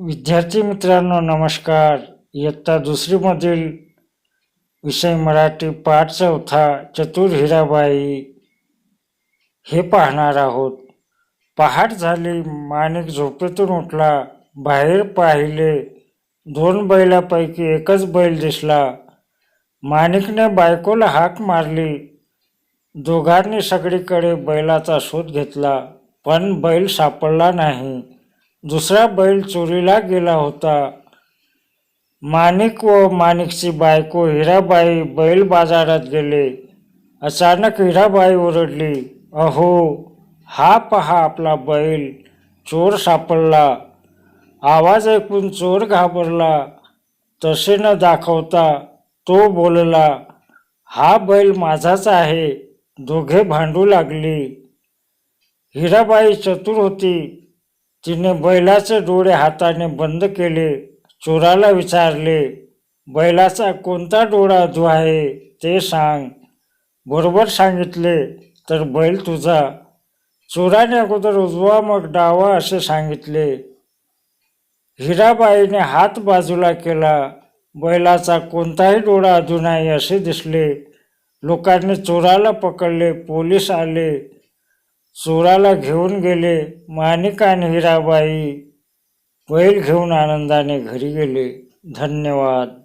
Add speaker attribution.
Speaker 1: विद्यार्थी मित्रांनो नमस्कार. इयत्ता दुसरीमधील विषय मराठी पाठ चौथा चतुर हिराबाई. हे पाहणार आहोत. पहाट झाली माणिक झोपेतून उठला. बाहेर पाहिले दोन बैलापैकी एकच बैल दिसला. माणिकने बायकोला हाक मारली. दोघांनी सगळीकडे बैलाचा शोध घेतला पण बैल सापडला नाही. दुसरा बैल चोरीला गेला होता. माणिक व माणिकची बायको हिराबाई बैल बाजारात गेले. अचानक हिराबाई ओरडली अहो हा पहा आपला बैल चोर सापडला. आवाज ऐकून चोर घाबरला. तसे न दाखवता तो बोलला हा बैल माझाच आहे दोघे भांडू लागली. हिराबाई चतुर होती. तिने बैलाचे डोळे हाताने बंद केले चोराला विचारले बैलाचा कोणता डोळा अधू आहे ते सांग. बरोबर सांगितले तर बैल तुझा. चोराने अगोदर उजवा मग डावा असे सांगितले. हिराबाईने हात बाजूला केला बैलाचा कोणताही डोळा अधू नाही असे दिसले. लोकांनी चोराला पकडले पोलीस आले चोराला घेऊन गेले माणिक आणि हिराबाई. बैल घेऊन आनंदाने घरी गेले. धन्यवाद.